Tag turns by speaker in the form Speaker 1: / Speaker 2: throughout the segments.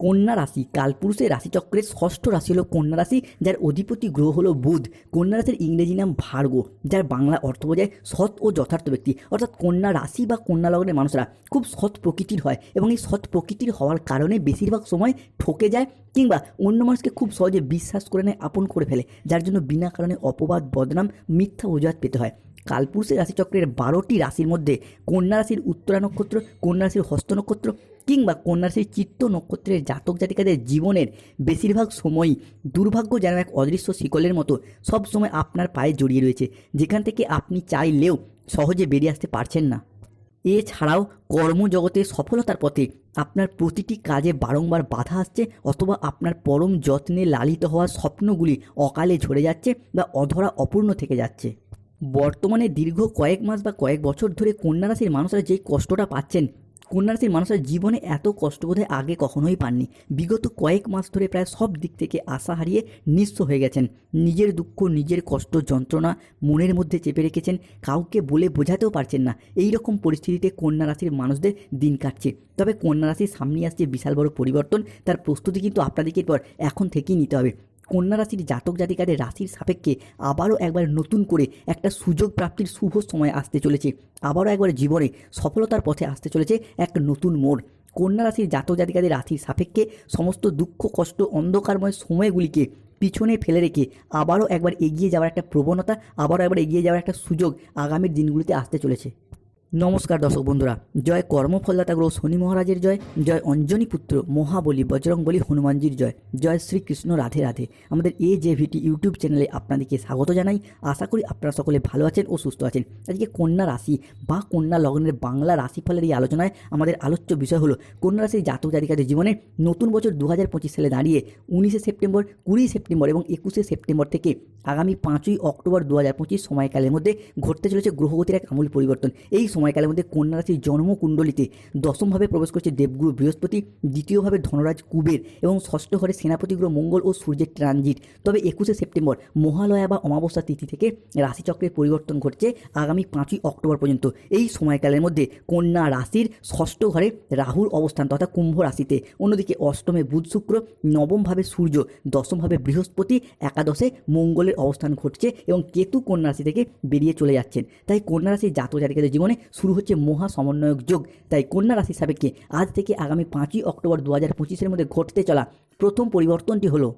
Speaker 1: কন্যা রাশি, কালপুরুষের রাশিচক্রের ষষ্ঠ রাশি হলো কন্যা রাশি, যার অধিপতি গ্রহ হলো বুধ। কন্যা রাশির ইংরেজি নাম ভার্গ, যার বাংলা অর্থ বোঝায় সৎ ও যথার্থ ব্যক্তি। অর্থাৎ কন্যা রাশি বা কন্যা লগ্নের মানুষরা খুব সৎ প্রকৃতির হয় এবং এই সৎ প্রকৃতির হওয়ার কারণে বেশিরভাগ সময় ঠকে যায় কিংবা অন্য মানুষকে খুব সহজে বিশ্বাস করে নেয়, আপন করে ফেলে, যার জন্য বিনা কারণে অপবাদ, বদনাম, মিথ্যা অজুহাত পেতে হয়। কালপুরুষের রাশিচক্রের বারোটি রাশির মধ্যে কন্যা রাশির উত্তরা নক্ষত্র, কন্যা রাশির হস্ত নক্ষত্র কিংবা কন্যা রাশির চিত্ত নক্ষত্রের জাতক জাতিকাদের জীবনের বেশিরভাগ সময়ই দুর্ভাগ্য যেন এক অদৃশ্য শিকলের মতো সব সময় আপনার পায়ে জড়িয়ে রয়েছে, যেখান থেকে আপনি চাইলেও সহজে বেরিয়ে আসতে পারছেন না। এছাড়াও কর্মজগতে সফলতার পথে আপনার প্রতিটি কাজে বারংবার বাধা আসছে অথবা আপনার পরম যত্নে লালিত হওয়ার স্বপ্নগুলি অকালে ঝরে যাচ্ছে বা অধরা অপূর্ণ থেকে যাচ্ছে। বর্তমানে দীর্ঘ কয়েক মাস বা কয়েক বছর ধরে কন্যা রাশির মানুষরা যেই কষ্টটা পাচ্ছেন, কন্যা রাশির মানুষরা জীবনে এত কষ্ট বোধহয় আগে কখনোই পাননি। বিগত কয়েক মাস ধরে প্রায় সব দিক থেকে আশা হারিয়ে নিঃস্ব হয়ে গেছেন। নিজের দুঃখ, নিজের কষ্ট, যন্ত্রণা মনের মধ্যে চেপে রেখেছেন, কাউকে বলে বোঝাতেও পারছেন না। এই রকম পরিস্থিতিতে কন্যা রাশির মানুষদের দিন কাটছে। তবে কন্যা রাশির সামনে আসছে বিশাল বড় পরিবর্তন, তার প্রস্তুতি কিন্তু আপনাদেরকে পর এখন থেকেই নিতে হবে। কন্যা রাশির জাতক জাতিকাদের রাশির সাপেক্ষে আবারও একবার নতুন করে একটা সুযোগ প্রাপ্তির শুভ সময় আসতে চলেছে। আবারও একবার জীবনে সফলতার পথে আসতে চলেছে এক নতুন মোড়। কন্যা রাশির জাতক জাতিকাদের রাশির সাপেক্ষে সমস্ত দুঃখ, কষ্ট, অন্ধকারময় সময়গুলিকে পিছনে ফেলে রেখে আবারও একবার এগিয়ে যাওয়ার একটা প্রবণতা, আবারও একবার এগিয়ে যাওয়ার একটা সুযোগ আগামীর দিনগুলিতে আসতে চলেছে। নমস্কার দর্শক বন্ধুরা, জয় কর্মফলদাতা গ্রহ শনি মহারাজের জয় জয় অঞ্জনী পুত্র মহাবলী বজরংবলী হনুমানজির জয় জয় শ্রীকৃষ্ণ রাধে রাধে। আমাদের এ জে ভিটি ইউটিউব চ্যানেলে আপনাদেরকে স্বাগত জানাই। আশা করি আপনারা সকলে ভালো আছেন ও সুস্থ আছেন। আজকে কন্যা রাশি বা কন্যা লগ্নের বাংলা রাশিফলের এই আলোচনায় আমাদের আলোচ্য বিষয় হলো, কন্যা রাশির জাতক জাতিকাদের জীবনে নতুন বছর দু হাজার পঁচিশ সালে দাঁড়িয়ে উনিশে সেপ্টেম্বর কুড়ি সেপ্টেম্বর এবং একুশে সেপ্টেম্বর থেকে আগামী পাঁচই অক্টোবর দু হাজার পঁচিশ সময়কালের মধ্যে ঘটতে চলেছে গ্রহগতির এক আমূল পরিবর্তন। এই সময়কালের মধ্যে কন্যা রাশির জন্মকুণ্ডলিতে দশমভাবে প্রবেশ করছে দেবগুরু বৃহস্পতি, দ্বিতীয়ভাবে ধনরাজ কুবের এবং ষষ্ঠ ঘরে সেনাপতি গ্রহ মঙ্গল ও সূর্যের ট্রানজিট। তবে একুশে সেপ্টেম্বর মহালয়া বা অমাবস্যা তিথি থেকে রাশিচক্রের পরিবর্তন ঘটছে আগামী পাঁচই অক্টোবর পর্যন্ত। এই সময়কালের মধ্যে কন্যা রাশির ষষ্ঠ ঘরে রাহুর অবস্থান তথা কুম্ভ রাশিতে। অন্যদিকে অষ্টমে বুধ শুক্র, নবমভাবে সূর্য, দশমভাবে বৃহস্পতি, একাদশে মঙ্গলের অবস্থান ঘটছে এবং কেতু কন্যা রাশি থেকে বেরিয়ে চলে যাচ্ছেন। তাই কন্যা রাশির জাতক জাতিকাদের জীবনে শুরু হচ্ছে মহা সমন্বয়ক যোগ। তাই কন্যা রাশি সাপেক্ষে আজ থেকে আগামী পাঁচই অক্টোবর দু হাজার পঁচিশের মধ্যে ঘটতে চলা প্রথম পরিবর্তনটি হলো।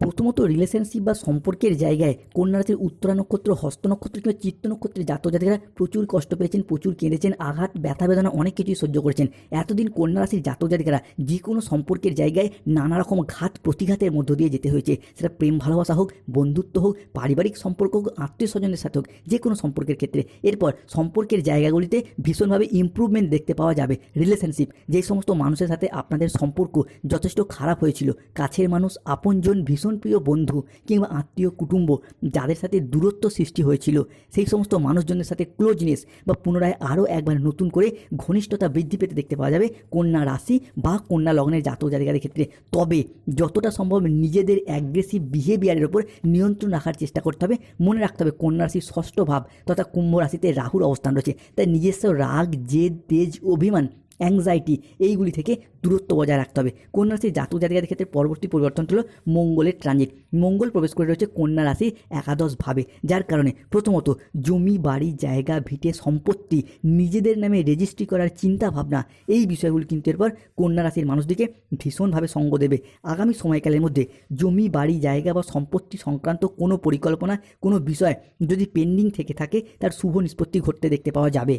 Speaker 1: প্রথমত রিলেশনশিপ বা সম্পর্কের জায়গায় কন্যা রাশির উত্তরা নক্ষত্র, হস্ত নক্ষত্র কিংবা চিত্ত নক্ষত্রের জাতক জাতিকারা প্রচুর কষ্ট পেয়েছেন, প্রচুর কেঁদেছেন, আঘাত, ব্যথা, বেদনা অনেক কিছুই সহ্য করেছেন। এতদিন কন্যা রাশির জাতক জাতিকারা যে কোনো সম্পর্কের জায়গায় নানা রকম ঘাত প্রতিঘাতের মধ্য দিয়ে যেতে হয়েছে। সেটা প্রেম, ভালোবাসা হোক, বন্ধুত্ব হোক, পারিবারিক সম্পর্ক হোক, আত্মীয় স্বজনের সাথে হোক যে কোনো সম্পর্কের ক্ষেত্রে। এরপর সম্পর্কের জায়গাগুলিতে ভীষণভাবে ইম্প্রুভমেন্ট দেখতে পাওয়া যাবে। রিলেশনশিপ যে সমস্ত মানুষের সাথে আপনাদের সম্পর্ক যথেষ্ট খারাপ হয়েছিল, কাছের মানুষ, আপনজন ভীষণ প্রিয় বন্ধু কিংবা আত্মীয় কুটুম্ব যাদের সাথে দূরত্ব সৃষ্টি হয়েছিল, সেই সমস্ত মানুষজনের সাথে ক্লোজনেস বা পুনরায় আরও একবার নতুন করে ঘনিষ্ঠতা বৃদ্ধি পেতে দেখতে পাওয়া যাবে কন্যা রাশি বা কন্যা লগ্নের জাতক জাতিকাদের ক্ষেত্রে। তবে যতটা সম্ভব নিজেদের অ্যাগ্রেসিভ বিহেভিয়ারের ওপর নিয়ন্ত্রণ রাখার চেষ্টা করতে হবে। মনে রাখতে হবে কন্যা রাশির ষষ্ঠ ভাব তথা কুম্ভ রাশিতে রাহুর অবস্থান রয়েছে। তাই নিজস্ব রাগ, জেদ, তেজ, অভিমান অ্যাংজাইটি এইগুলি থেকে দূরত্ব বজায় রাখতে হবে। কন্যা রাশির জাতক জাতিকাদের ক্ষেত্রে পরবর্তী পরিবর্তন হলো মঙ্গলের ট্রানজিট মঙ্গল প্রবেশ করে রয়েছে কন্যা রাশি একাদশ ভাবে যার কারণে প্রথমত জমি, বাড়ি, জায়গা, ভিটে, সম্পত্তি নিজেদের নামে রেজিস্ট্রি করার চিন্তা ভাবনা এই বিষয়গুলি কিন্তু এরপর কন্যা রাশির মানুষদিকে ভীষণভাবে সঙ্গ দেবে। আগামী সময়কালের মধ্যে জমি, বাড়ি, জায়গা বা সম্পত্তি সংক্রান্ত কোনো পরিকল্পনা, কোনো বিষয় যদি পেন্ডিং থেকে থাকে, তার শুভ নিষ্পত্তি ঘটতে দেখতে পাওয়া যাবে।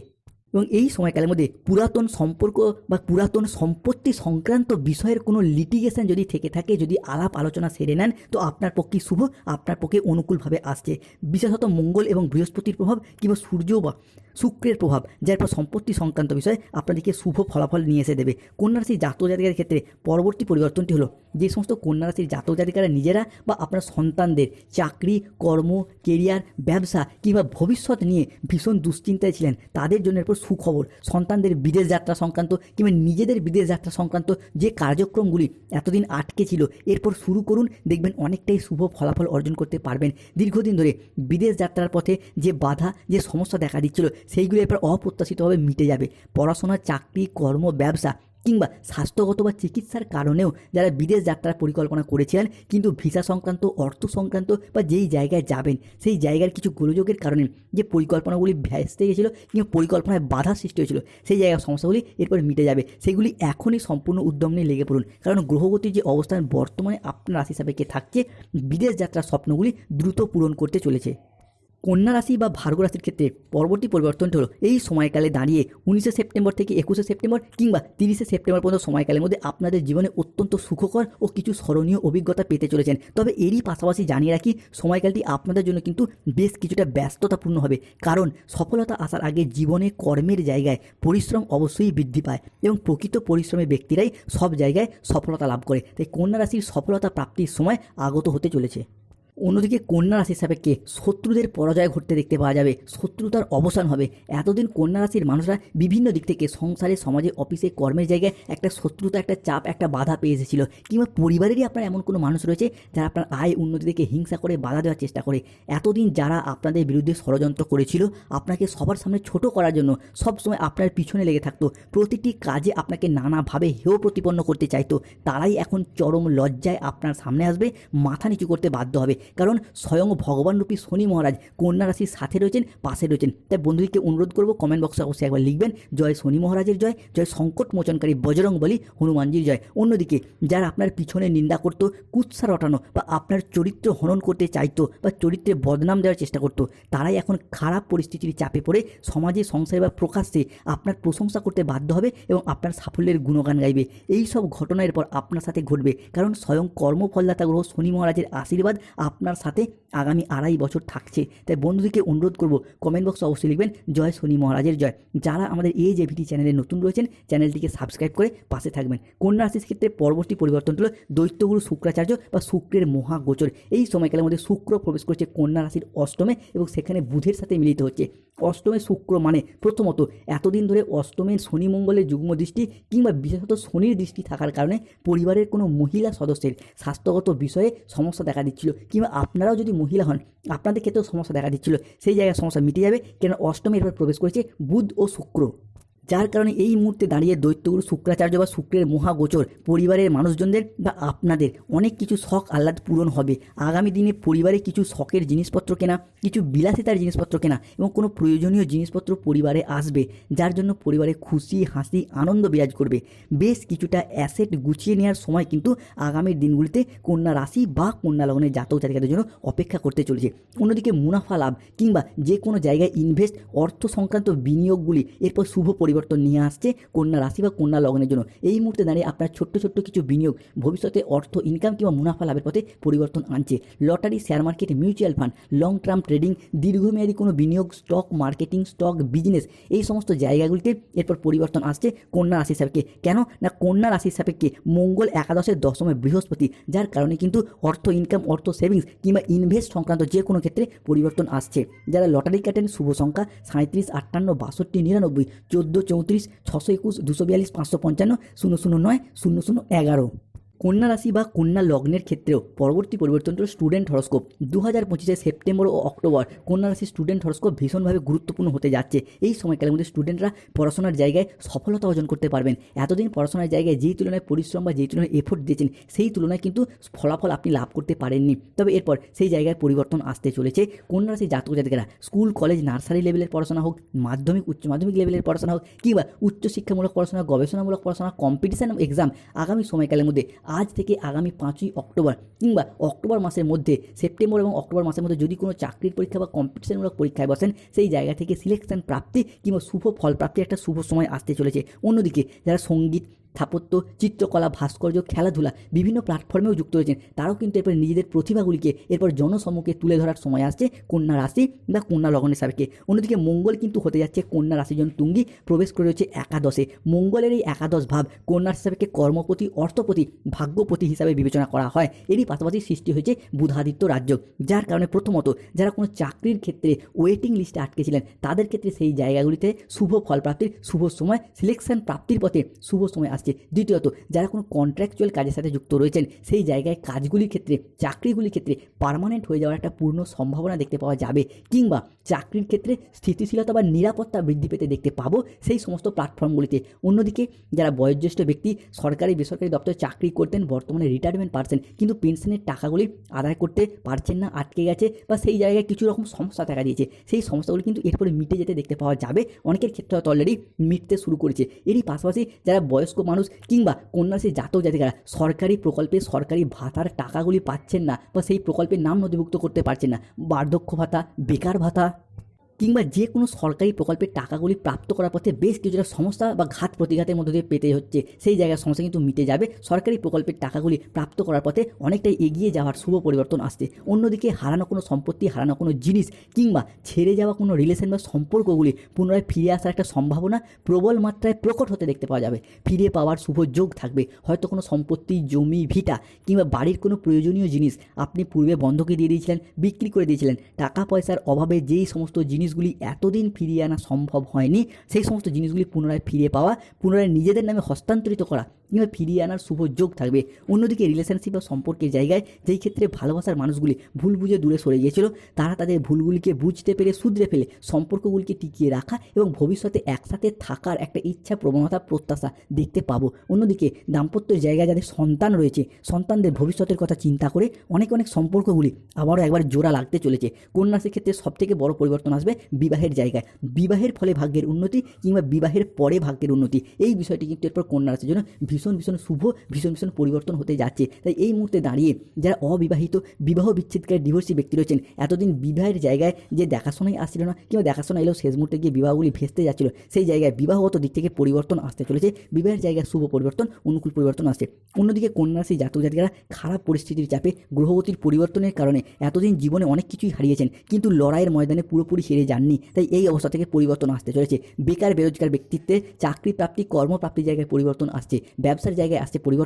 Speaker 1: এবং এই সময়কালের মধ্যে পুরাতন সম্পর্ক বা পুরাতন সম্পত্তি সংক্রান্ত বিষয়ের কোনো লিটিগেশন যদি থেকে থাকে, যদি আলাপ আলোচনা সেরে নেন, তো আপনার পক্ষে শুভ, আপনার পক্ষে অনুকূলভাবে আসছে। বিশেষত মঙ্গল এবং বৃহস্পতির প্রভাব কিংবা সূর্য বা শুক্রের প্রভাব, যার পর সম্পত্তি সংক্রান্ত বিষয়ে আপনাদেরকে শুভ ফলাফল নিয়ে এসে দেবে। কন্যা রাশির জাতক জাতিকার ক্ষেত্রে পরবর্তী পরিবর্তনটি হলো যে সমস্ত কন্যা রাশির জাতক জাতিকারা নিজেরা বা আপনার সন্তানদের চাকরি, কর্ম কেরিয়ার ব্যবসা কিংবা ভবিষ্যৎ নিয়ে ভীষণ দুশ্চিন্তায় ছিলেন, তাদের জন্য এরপর সুখবর। সন্তানদের বিদেশ যাত্রা সংক্রান্ত কিংবা নিজেদের বিদেশ যাত্রা সংক্রান্ত যে কার্যক্রমগুলি এতদিন আটকে ছিল, এরপর শুরু করুন, দেখবেন অনেকটাই শুভ ফলাফল অর্জন করতে পারবেন। দীর্ঘদিন ধরে বিদেশ যাত্রার পথে যে বাধা, যে সমস্যা দেখা দিচ্ছিল, সেইগুলো এরপর অপ্রত্যাশিতভাবে মিটে যাবে। পড়াশোনা, চাকরি, কর্ম, ব্যবসা কিংবা স্বাস্থ্যগত বা চিকিৎসার কারণেও যারা বিদেশ যাত্রার পরিকল্পনা করেছিলেন, কিন্তু ভিসা সংক্রান্ত, অর্থ সংক্রান্ত বা যেই জায়গায় যাবেন, সেই জায়গার কিছু গোলযোগের কারণে যে পরিকল্পনাগুলি ভেস্তে গেছিল কিংবা পরিকল্পনায় বাধা সৃষ্টি হয়েছিল, সেই জায়গার সমস্যাগুলি এরপর মিটে যাবে। সেগুলি এখনই সম্পূর্ণ উদ্যম নিয়ে লেগে পড়ুন। কারণ গ্রহগতির যে অবস্থান বর্তমানে আপনার রাশি সাপেক্ষে থাকছে, বিদেশ যাত্রার স্বপ্নগুলি দ্রুত পূরণ করতে চলেছে। কন্যা রাশি বা ভার্গ রাশির ক্ষেত্রে পরবর্তী পরিবর্তনটি হলো এই সময়কালে দাঁড়িয়ে উনিশে সেপ্টেম্বর থেকে একুশে সেপ্টেম্বর কিংবা তিরিশে সেপ্টেম্বর পর্যন্ত সময়কালের মধ্যে আপনাদের জীবনে অত্যন্ত সুখকর ও কিছু স্মরণীয় অভিজ্ঞতা পেতে চলেছেন। তবে এরই পাশাপাশি জানিয়ে রাখি, সময়কালটি আপনাদের জন্য কিন্তু বেশ কিছুটা ব্যস্ততাপূর্ণ হবে, কারণ সফলতা আসার আগে জীবনে কর্মের জায়গায় পরিশ্রম অবশ্যই বৃদ্ধি পায় এবং প্রকৃত পরিশ্রমী ব্যক্তিরাই সব জায়গায় সফলতা লাভ করে। তাই কন্যা রাশির সফলতা প্রাপ্তির সময় আগত হতে চলেছে। অন্যদিকে কন্যা রাশির সাপেক্ষে শত্রুদের পরাজয় ঘটতে দেখতে পাওয়া যাবে। শত্রুতার অবসান হবে। এতদিন কন্যা রাশির মানুষরা বিভিন্ন দিক থেকে সংসারে, সমাজে, অফিসে, কর্মের জায়গায় একটা শত্রুতা, একটা চাপ, একটা বাধা পেয়ে এসেছিল। কিংবা পরিবারেরই আপনার এমন কোনো মানুষ রয়েছে যারা আপনার আয় উন্নতি থেকে হিংসা করে বাধা দেওয়ার চেষ্টা করে। এতদিন যারা আপনাদের বিরুদ্ধে ষড়যন্ত্র করেছিল, আপনাকে সবার সামনে ছোট করার জন্য সবসময় আপনার পিছনে লেগে থাকতো। প্রতিটি কাজে আপনাকে নানাভাবে হেয় প্রতিপন্ন করতে চাইতো। তারাই এখন চরম লজ্জায় আপনার সামনে আসবে, মাথা নিচু করতে বাধ্য হবে। কারণ স্বয়ং ভগবান রূপী শনি মহারাজ কন্যা রাশির সাথে রয়েছেন, পাশে রয়েছেন। তাই বন্ধুদেরকে অনুরোধ করব কমেন্ট বক্সে অবশ্যই একবার লিখবেন, জয় শনি মহারাজের জয় জয় সংকট মোচনকারী বজরং বলি হনুমানজির জয়। অন্যদিকে যারা আপনার পিছনে নিন্দা করতো, কুৎসা রটানো বা আপনার চরিত্র হনন করতে চাইতো বা চরিত্রে বদনাম দেওয়ার চেষ্টা করতো, তারাই এখন খারাপ পরিস্থিতির চাপে পড়ে সমাজে সংসারে বা প্রকাশ্যে আপনার প্রশংসা করতে বাধ্য হবে এবং আপনার সাফল্যের গুণগান গাইবে। এই সব ঘটনার পর আপনার সাথে ঘটবে। কারণ স্বয়ং কর্মফলদাতা গ্রহ শনি মহারাজের আশীর্বাদ আপনার সাথে আগামী আড়াই বছর থাকছে। তাই বন্ধুদেরকে অনুরোধ করব কমেন্ট বক্সে অবশ্যই লিখবেন, জয় শনি মহারাজের জয়। যারা আমাদের এই যে ভিটি চ্যানেলে নতুন রয়েছেন চ্যানেলটিকে সাবস্ক্রাইব করে পাশে থাকবেন। কন্যা রাশির ক্ষেত্রে পরবর্তী পরিবর্তন হলো দৈত্যগুরু শুক্রাচার্য বা শুক্রের মহাগোচর। এই সময়কালের মধ্যে শুক্র প্রবেশ করছে কন্যা রাশির অষ্টমে এবং সেখানে বুধের সাথে মিলিত হচ্ছে। অষ্টমে শুক্র মানে প্রথমত এতদিন ধরে অষ্টমের শনি মঙ্গলের যুগ্ম দৃষ্টি কিংবা বিশেষত শনির দৃষ্টি থাকার কারণে পরিবারের কোনো মহিলা সদস্যের স্বাস্থ্যগত বিষয়ে সমস্যা দেখা দিচ্ছিল কিংবা আপনারাও যদি মহিলা হন, আপনাদের ক্ষেত্রেও সমস্যা দেখা দিচ্ছিল। সেই জায়গায় সমস্যা মিটে যাবে। কেন অষ্টমে এরপর প্রবেশ করেছে বুধ ও শুক্র। যার কারণে এই মুহূর্তে দাঁড়িয়ে দৈত্যগুরু শুক্রাচার্য বা শুক্রের মহাগোচর পরিবারের মানুষজনদের বা আপনাদের অনেক কিছু শখ আহ্লাদ পূরণ হবে। আগামী দিনে পরিবারে কিছু শখের জিনিসপত্র কেনা, কিছু বিলাসিতার জিনিসপত্র কেনা এবং কোনো প্রয়োজনীয় জিনিসপত্র পরিবারে আসবে, যার জন্য পরিবারে খুশি, হাসি, আনন্দ বিরাজ করবে। বেশ কিছুটা অ্যাসেট গুছিয়ে নেওয়ার সময় কিন্তু আগামী দিনগুলিতে কন্যা রাশি বা কন্যা লগ্নের জাতক জাতিকাদের জন্য অপেক্ষা করতে চলেছে। অন্যদিকে মুনাফা লাভ কিংবা যে কোনো জায়গায় ইনভেস্ট, অর্থ সংক্রান্ত বিনিয়োগগুলি এরপর শুভ পরিবর্তন নিয়ে আসছে কন্যা রাশি বা কন্যা লগ্নের জন্য। এই মুহূর্তে দাঁড়িয়ে আপনার ছোট্ট ছোট্ট কিছু বিনিয়োগ ভবিষ্যতে অর্থ ইনকাম কিংবা মুনাফা লাভের পথে পরিবর্তন আনছে। Lottery share market mutual fund long term trading দীর্ঘমেয়াদী কোনো বিনিয়োগ স্টক মার্কেটিং স্টক বিজনেস এই সমস্ত জায়গাগুলিতে এরপর পরিবর্তন আসছে কন্যা রাশির সাপেক্ষে কেন? না, কন্যা রাশির সাপেক্ষে মঙ্গল একাদশের দশমে বৃহস্পতি, যার কারণে কিন্তু অর্থ ইনকাম অর্থ সেভিংস কিংবা ইনভেস্ট সংক্রান্ত যে কোনো ক্ষেত্রে পরিবর্তন আসছে। যারা লটারি কাটেন, শুভ সংখ্যা সাঁত্রিশ আটান্ন, বাষট্টি, নিরানব্বই, চোদ্দ চৌত্রিশ ছশো একুশ দুশো বিয়াল্লিশ পাঁচশো পঞ্চান্ন শূন্য শূন্য নয় শূন্য শূন্য এগারো। কন্যা রাশি বা কন্যা লগ্নের ক্ষেত্রেও পরবর্তী পরিবর্তন হল স্টুডেন্ট হরস্কোপ দু হাজার পঁচিশে সেপ্টেম্বর ও অক্টোবর কন্যা রাশির স্টুডেন্ট হরস্কোপ ভীষণভাবে গুরুত্বপূর্ণ হতে যাচ্ছে। এই সময়কালের মধ্যে স্টুডেন্টরা পড়াশোনার জায়গায় সফলতা অর্জন করতে পারবেন। এতদিন পড়াশোনার জায়গায় যেই তুলনায় পরিশ্রম বা যেই তুলনায় এফোর্ট দিয়েছেন, সেই তুলনায় কিন্তু ফলাফল আপনি লাভ করতে পারেননি। তবে এরপর সেই জায়গায় পরিবর্তন আসতে চলেছে। কন্যা রাশির জাতক জাতিকেরা স্কুল কলেজ নার্সারি লেভেলের পড়াশোনা হোক, মাধ্যমিক, উচ্চ মাধ্যমিক লেভেলের পড়াশোনা হোক, কিংবা উচ্চশিক্ষামূলক পড়াশোনা, গবেষণামূলক পড়াশোনা কম্পিটিশন এক্সাম আগামী সময়কালের মধ্যে আজ থেকে আগামী পাঁচই অক্টোবর কিংবা অক্টোবর মাসের মধ্যে, সেপ্টেম্বর এবং অক্টোবর মাসের মধ্যে যদি কোনো চাকরির পরীক্ষা বা কম্পিটিশনমূলক পরীক্ষায় বসেন, সেই জায়গা থেকে সিলেকশন প্রাপ্তি কিংবা শুভ ফল প্রাপ্তি একটা শুভ সময় আসতে চলেছে। অন্যদিকে, যারা সংগীত স্থাপত্য, চিত্রকলা, ভাস্কর্য, খেলাধুলা বিভিন্ন প্ল্যাটফর্মেও যুক্ত রয়েছেন তারাও কিন্তু এরপর নিজেদের প্রতিভাগুলিকে এরপর জনসম্মুখে তুলে ধরার সময় আসছে কন্যা রাশি বা কন্যা লগ্নের সাপেক্ষে। অন্যদিকে মঙ্গল কিন্তু হতে যাচ্ছে কন্যা রাশির জন্য তুঙ্গি, প্রবেশ করে রয়েছে একাদশে। মঙ্গলের এই একাদশ ভাব কন্যা রাশি সাপেক্ষে কর্মপতি, অর্থপতি, ভাগ্যপতি হিসাবে বিবেচনা করা হয়। এরই পাশাপাশি সৃষ্টি হয়েছে বুধাদিত্য রাজ্য, যার কারণে প্রথমত যারা কোনো চাকরির ক্ষেত্রে ওয়েটিং লিস্টে আটকেছিলেন তাদের ক্ষেত্রে সেই জায়গাগুলিতে শুভ ফলপ্রাপ্তির, শুভ সময় সিলেকশন প্রাপ্তির পথে শুভ সময় আসছে। দ্বিতীয়ত, যারা কোনো কন্ট্রাকচুয়াল কাজের সাথে যুক্ত রয়েছেন, সেই জায়গায় কাজগুলির ক্ষেত্রে, চাকরিগুলির ক্ষেত্রে পার্মানেন্ট হয়ে যাওয়ার একটা পূর্ণ সম্ভাবনা দেখতে পাওয়া যাবে। কিংবা চাকরির ক্ষেত্রে স্থিতিশীলতা বা নিরাপত্তা বৃদ্ধি পেতে দেখতে পাবো সেই সমস্ত প্ল্যাটফর্মগুলিতে অন্যদিকে, যারা বয়োজ্যেষ্ঠ ব্যক্তি, সরকারি, বেসরকারি দপ্তরে চাকরি করতেন, বর্তমানে রিটায়ারমেন্ট পারছেন কিন্তু পেনশনের টাকাগুলি আদায় করতে পারছেন না, আটকে গেছে বা সেই জায়গায় কিছু রকম সমস্যা দেখা দিয়েছে। সেই সমস্যাগুলি কিন্তু এরপরে মিটে যেতে দেখতে পাওয়া যাবে। অনেকের ক্ষেত্রে হয়তো অলরেডি মিটতে শুরু করেছে। এরই পাশাপাশি, যারা বয়স্ক মানুষ কিংবা কন্যাশ্রী জাতক জাতিকারা সরকারি প্রকল্পে সরকারি ভাতার টাকাগুলি পাচ্ছেন না বা সেই প্রকল্পের নাম নথিভুক্ত করতে পারছেন না। বার্ধক্য ভাতা, বেকার ভাতা। কিংবা যে কোনো সরকারি প্রকল্পের টাকাগুলি প্রাপ্ত করার পথে বেশ কিছুটা সমস্যা বা ঘাত প্রতিঘাতের মধ্যে দিয়ে পেতে হচ্ছে। সেই জায়গার সমস্যা কিন্তু মিটে যাবে। সরকারি প্রকল্পের টাকাগুলি প্রাপ্ত করার পথে অনেকটাই এগিয়ে যাওয়ার শুভ পরিবর্তন আসছে। অন্যদিকে হারানো কোনো সম্পত্তি, হারানো কোনো জিনিস কিংবা ছেড়ে যাওয়া কোনো রিলেশন বা সম্পর্কগুলি পুনরায় ফিরে আসার একটা সম্ভাবনা প্রবল মাত্রায় প্রকট হতে দেখতে পাওয়া যাবে। ফিরে পাওয়ার শুভ যোগ থাকবে। হয়তো কোনো সম্পত্তি, জমি, ভিটা কিংবা বাড়ির কোনো প্রয়োজনীয় জিনিস আপনি পূর্বে বন্ধকে দিয়ে দিয়েছিলেন, বিক্রি করে দিয়েছিলেন। টাকা পয়সার অভাবে যেই সমস্ত জিনিসগুলি এতদিন ফিরিয়ে আনা সম্ভব হয়নি, সেই সমস্ত জিনিসগুলি পুনরায় ফিরে পাওয়া, পুনরায় নিজেদের নামে হস্তান্তরিত করা কিংবা ফিরিয়ে আনার শুভ যোগ থাকবে। অন্যদিকে রিলেশনশিপ বা সম্পর্কের জায়গায় যেই ক্ষেত্রে ভালোবাসার মানুষগুলি ভুল বুঝে দূরে সরে গিয়েছিল, তারা তাদের ভুলগুলিকে বুঝতে পেরে শুধরে ফেলে সম্পর্কগুলিকে টিকিয়ে রাখা এবং ভবিষ্যতে একসাথে থাকার একটা ইচ্ছা, প্রবণতা, প্রত্যাশা দেখতে পাবো। অন্যদিকে দাম্পত্যের জায়গায় যাদের সন্তান রয়েছে, সন্তানদের ভবিষ্যতের কথা চিন্তা করে অনেক অনেক সম্পর্কগুলি আবারও একবার জোড়া লাগতে চলেছে। কন্যাশ্রীর ক্ষেত্রে সবথেকে বড় পরিবর্তন আসবে বিবাহের জায়গায়। বিবাহের ফলে ভাগ্যের উন্নতি কিংবা বিবাহের পরে ভাগ্যের উন্নতি, এই বিষয়টি কিন্তু এরপর কন্যা রাশির জন্য ভীষণ ভীষণ শুভ, ভীষণ ভীষণ পরিবর্তন হতে যাচ্ছে। তাই এই মুহূর্তে দাঁড়িয়ে যারা অবিবাহিত, বিবাহ বিচ্ছেদকারী ডিভোর্সি ব্যক্তি রয়েছেন, এতদিন বিবাহের জায়গায় যে দেখাশোনাই আসছিল না, কিংবা দেখাশোনা এলেও শেষ মুহূর্তে গিয়ে বিবাহগুলি ভেস্তে যাচ্ছিল, সেই জায়গায় বিবাহগত দিক থেকে পরিবর্তন আসতে চলেছে। বিবাহের জায়গায় শুভ পরিবর্তন, অনুকূল পরিবর্তন আসছে। অন্যদিকে কন্যাশ্রী জাতক জাতিকারা খারাপ পরিস্থিতির চাপে গ্রহগতির পরিবর্তনের কারণে এতদিন জীবনে অনেক কিছুই হারিয়েছেন, কিন্তু লড়াইয়ের ময়দানে পুরোপুরি হেরে যাননি। তাই এই অবস্থা থেকে পরিবর্তন আসতে চলেছে। বেকার, বেরোজগার ব্যক্তিত্বে চাকরি প্রাপ্তি কর্মপ্রাপ্তির জায়গায় পরিবর্তন আসছে। ব্যবসার জায়গায় আসছে পরিবর্তন